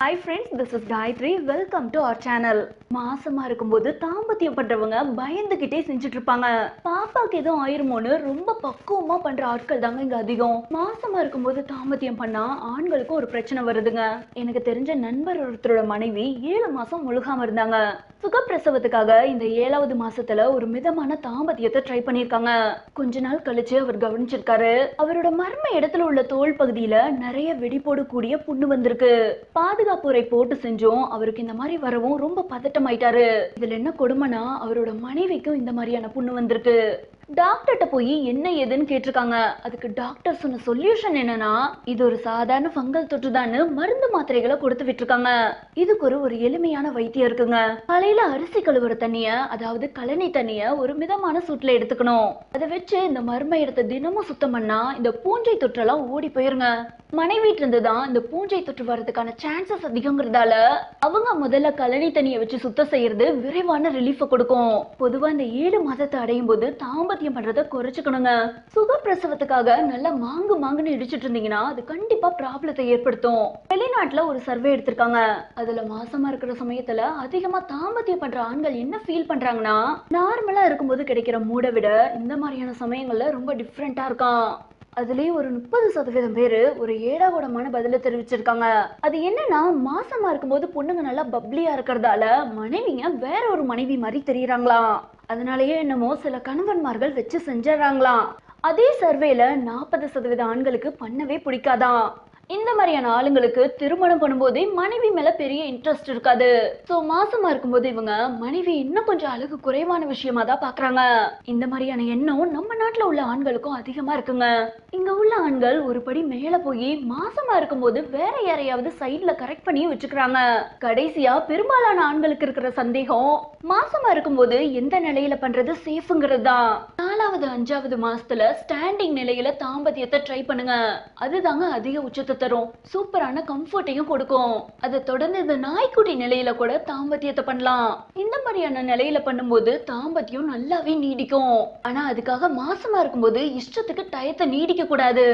Hi friends this is Gayathri welcome to our channel மாசமா இருக்கும்போது தாம்பத்தியம் பண்றவங்க பயந்துகிட்டே செஞ்சுட்டு இருப்பாங்க பாப்பாக்கு எதுவும் ஆயிருமோன்னு ரொம்ப பக்குவமா பண்ற ஆட்கள் தாங்க இங்க அதிகம். மாசமா இருக்கும்போது தாம்பத்தியம் பண்ணா ஆண்களுக்கும் ஒரு பிரச்சனை வருதுங்க. எனக்கு தெரிஞ்ச நண்பர் ஒருத்தரோட மனைவி ஏழு மாசம் முழுகாம இருந்தாங்க. சுகப்பிரசவத்துக்காக இந்த ஏழாவது மாசத்துல ஒரு மிதமான தாம்பத்தியத்தை ட்ரை பண்ணிருக்காங்க கொஞ்ச நாள் கழிச்சு அவர் கவனிச்சிருக்காரு. அவரோட மர்ம இடத்துல உள்ள தோல் பகுதியில நிறைய வெடிப்போடு கூடிய புண்ணு வந்திருக்கு. பாதுகாப்பு உரை போட்டு செஞ்சோம் அவருக்கு இந்த மாதிரி வரவும் ரொம்ப பதட்டமாயிட்டாரு. இதுல என்ன கொடுமைனா அவரோட மனைவிக்கும் இந்த மாதிரியான புண்ணு வந்திருக்கு. டாக்டர்கிட்ட போய் என்ன ஏதுன்னு கேட்டிருக்காங்க. அதுக்கு டாக்டர் சொன்ன சொல்யூஷன் என்னன்னா இது ஒரு சாதாரண ஃபங்கல் தொற்றுதான்னு மருந்து மாத்திரைகளை கொடுத்து விட்டுருக்காங்க. இதுக்கு ஒரு ஒரு எளிமையான வைத்தியம் இருக்குங்க. காலையில அரிசி கழுவுற தண்ணிய அதாவது கழனி தண்ணிய ஒரு மிதமான சூட்ல எடுத்துக்கணும். அதை வச்சு இந்த மர்ம இடத்தை தினமும் சுத்தம் பண்ணா இந்த பூஞ்சை தொற்றெல்லாம் ஓடி போயிருங்க. மனைவிட்டு இருந்து தான் இந்த பூஞ்சை தொற்று வர்றதுக்கான சான்சஸ் அதிகங்கிறதால அவங்க முதல்ல கழனி தண்ணியை வச்சு சுத்தம் செய்யறது விரைவான ரிலீஃபை கொடுக்கும். பொதுவா இந்த ஏழு மாதத்தை அடையும் போது தாம்பத்தியம் பண்றத குறைச்சுக்கணுங்க. சுகப்பிரசவத்துக்காக நல்லா மாங்கு மாங்குன்னு இடிச்சிட்டு இருந்தீங்கன்னா அது கண்டிப்பா ப்ராப்ளத்தை ஏற்படுத்தும். வெளிநாட்டுல ஒரு சர்வே எடுத்திருக்காங்க. அதுல மாசமா இருக்கிற சமயத்துல அதிகமா தாம்பத்தியம் பண்ற ஆண்கள் என்ன ஃபீல் பண்றாங்கன்னா நார்மலா இருக்கும்போது கிடைக்கிற மூடை விட இந்த மாதிரியான சமயங்கள்ல ரொம்ப டிஃப்ரெண்டா இருக்கான் அதுலயே ஒரு முப்பது சதவீதம் பேரு ஒரு ஏடாகூடமான பதில தெரிவிச்சிருக்காங்க. அது என்னன்னா மாசமா இருக்கும்போது பொண்ணுங்க நல்லா பப்ளியா இருக்கிறதால மனைவிங்க வேற ஒரு மனைவி மாதிரி தெரியறாங்களாம். அதனாலயே என்னமோ சில கணவன்மார்கள் வச்சு செஞ்சிடறாங்களாம். அதே சர்வேல நாற்பது சதவீத ஆண்களுக்கு பண்ணவே பிடிக்காதான் இந்த மாதிரியான ஆளுங்களுக்கு திருமணம் பண்ணும்போதே மனைவி மேல பெரிய இன்ட்ரெஸ்ட் இருக்காது. சோ மாசமா இருக்கும்போது இவங்க மனைவி இன்னும் கொஞ்சம் அழகு குறைவான விஷயமா தான் பாக்குறாங்க. இந்த மாதிரியான எண்ணம் நம்ம நாட்டுல உள்ள ஆண்களுக்கும் அதிகமா இருக்குங்க. இங்க உள்ள ஆண்கள் ஒரு படி மேல போய் மாசமா இருக்கும்போது வேற யாரையாவது சைட்ல கரெக்ட் பண்ணி வச்சுக்கிறாங்க. கடைசியா பெரும்பாலான ஆண்களுக்கு இருக்கிற சந்தேகம் மாசமா இருக்கும்போது எந்த நிலையில பண்றது சேஃபுங்கிறது தான் நாலாவது அஞ்சாவது மாசத்துல ஸ்டாண்டிங் நிலையில தாம்பத்தியத்தை ட்ரை பண்ணுங்க. அதுதாங்க அதிக உச்சத்தை தரும். சூப்பரான கம்ஃபர்ட்டையும் கொடுக்கும். அதை தொடர்ந்து இந்த நாய்க்குட்டி நிலையில கூட தாம்பத்தியத்தை பண்ணலாம். இந்த மாதிரியான நிலையில பண்ணும்போது தாம்பத்தியம் நல்லாவே நீடிக்கும். ஆனா அதுக்காக மாசமா இருக்கும்போது இஷ்டத்துக்கு டயத்தை நீடிக்க கூடாது.